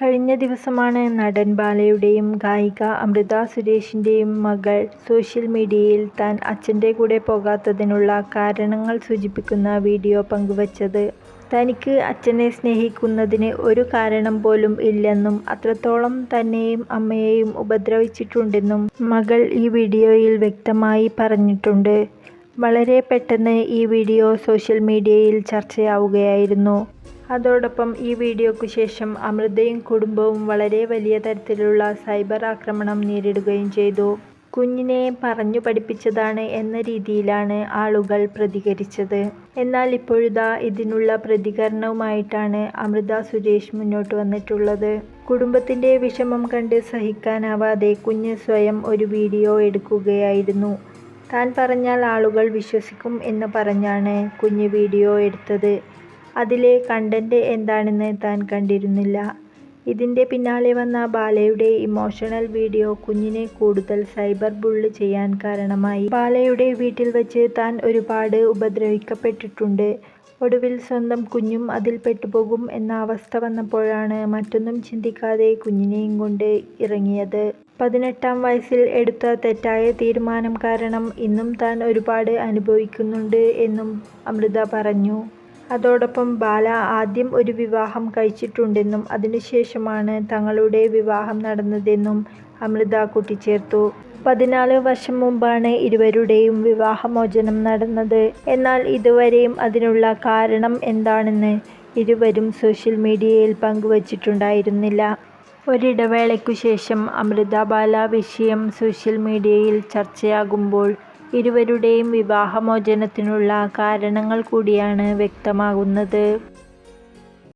കഴിഞ്ഞ ദിവസമാണ് നടൻ ബാലയുടെയും ഗായിക അമൃത സുരേഷിന്റെയും മകൾ സോഷ്യൽ മീഡിയയിൽ താൻ അച്ഛന്റെ കൂടെ പോകാത്തതിനുള്ള കാരണങ്ങൾ സൂചിപ്പിക്കുന്ന വീഡിയോ പങ്കുവച്ചത്. തനിക്ക് അച്ഛനെ സ്നേഹിക്കുന്നതിന് ഒരു കാരണം പോലും ഇല്ലെന്നും അത്രത്തോളം തന്നെയും അമ്മയെയും ഉപദ്രവിച്ചിട്ടുണ്ടെന്നും മകൾ ഈ വീഡിയോയിൽ വ്യക്തമായി പറഞ്ഞിട്ടുണ്ട്. വളരെ പെട്ടെന്ന് ഈ വീഡിയോ സോഷ്യൽ മീഡിയയിൽ ചർച്ചയാവുകയായിരുന്നു. അതോടൊപ്പം ഈ വീഡിയോയ്ക്ക് ശേഷം അമൃതയും കുടുംബവും വളരെ വലിയ തരത്തിലുള്ള സൈബർ ആക്രമണം നേരിടുകയും ചെയ്തു. കുഞ്ഞിനെ പറഞ്ഞു പഠിപ്പിച്ചതാണ് എന്ന രീതിയിലാണ് ആളുകൾ പ്രതികരിച്ചത്. എന്നാൽ ഇപ്പോഴിതാ ഇതിനുള്ള പ്രതികരണവുമായിട്ടാണ് അമൃത സുരേഷ് മുന്നോട്ട് വന്നിട്ടുള്ളത്. കുടുംബത്തിന്റെ വിഷമം കണ്ട് സഹിക്കാനാവാതെ കുഞ്ഞ് സ്വയം ഒരു വീഡിയോ എടുക്കുകയായിരുന്നു. താൻ പറഞ്ഞാൽ ആളുകൾ വിശ്വസിക്കും എന്ന് പറഞ്ഞാണ് കുഞ്ഞ് വീഡിയോ എടുത്തത്. അതിലെ കണ്ടന്റ് എന്താണെന്ന് താൻ കണ്ടിരുന്നില്ല. ഇതിന്റെ പിന്നാലെ വന്ന ബാലയുടെ ഇമോഷണൽ വീഡിയോ കുഞ്ഞിനെ കൂടുതൽ സൈബർ ബുള്ള് ചെയ്യാൻ കാരണമായി. ബാലയുടെ വീട്ടിൽ വെച്ച് താൻ ഒരുപാട് ഉപദ്രവിക്കപ്പെട്ടിട്ടുണ്ട്. ഒടുവിൽ സ്വന്തം കുഞ്ഞും അതിൽ പെട്ടുപോകും എന്ന അവസ്ഥ വന്നപ്പോഴാണ് മറ്റൊന്നും ചിന്തിക്കാതെ കുഞ്ഞിനെയും കൊണ്ട് ഇറങ്ങിയത്. പതിനെട്ടാം വയസ്സിൽ എടുത്ത തെറ്റായ തീരുമാനം കാരണം ഇന്നും താൻ ഒരുപാട് അനുഭവിക്കുന്നുണ്ട് എന്നും അമൃത പറഞ്ഞു. അതോടൊപ്പം ബാല ആദ്യം ഒരു വിവാഹം കഴിച്ചിട്ടുണ്ടെന്നും അതിനുശേഷമാണ് തങ്ങളുടെ വിവാഹം നടന്നതെന്നും അമൃത കൂട്ടിച്ചേർത്തു. പതിനാല് വർഷം മുമ്പാണ് ഇരുവരുടെയും വിവാഹമോചനം നടന്നത്. എന്നാൽ ഇതുവരെയും അതിനുള്ള കാരണം എന്താണെന്ന് ഇരുവരും സോഷ്യൽ മീഡിയയിൽ പങ്കുവച്ചിട്ടുണ്ടായിരുന്നില്ല. ഒരിടവേളയ്ക്കു ശേഷം അമൃത ബാല വിഷയം സോഷ്യൽ മീഡിയയിൽ ചർച്ചയാകുമ്പോൾ ഇരുവരുടെയും വിവാഹമോചനത്തിനുള്ള കാരണങ്ങൾ കൂടിയാണ് വ്യക്തമാകുന്നത്.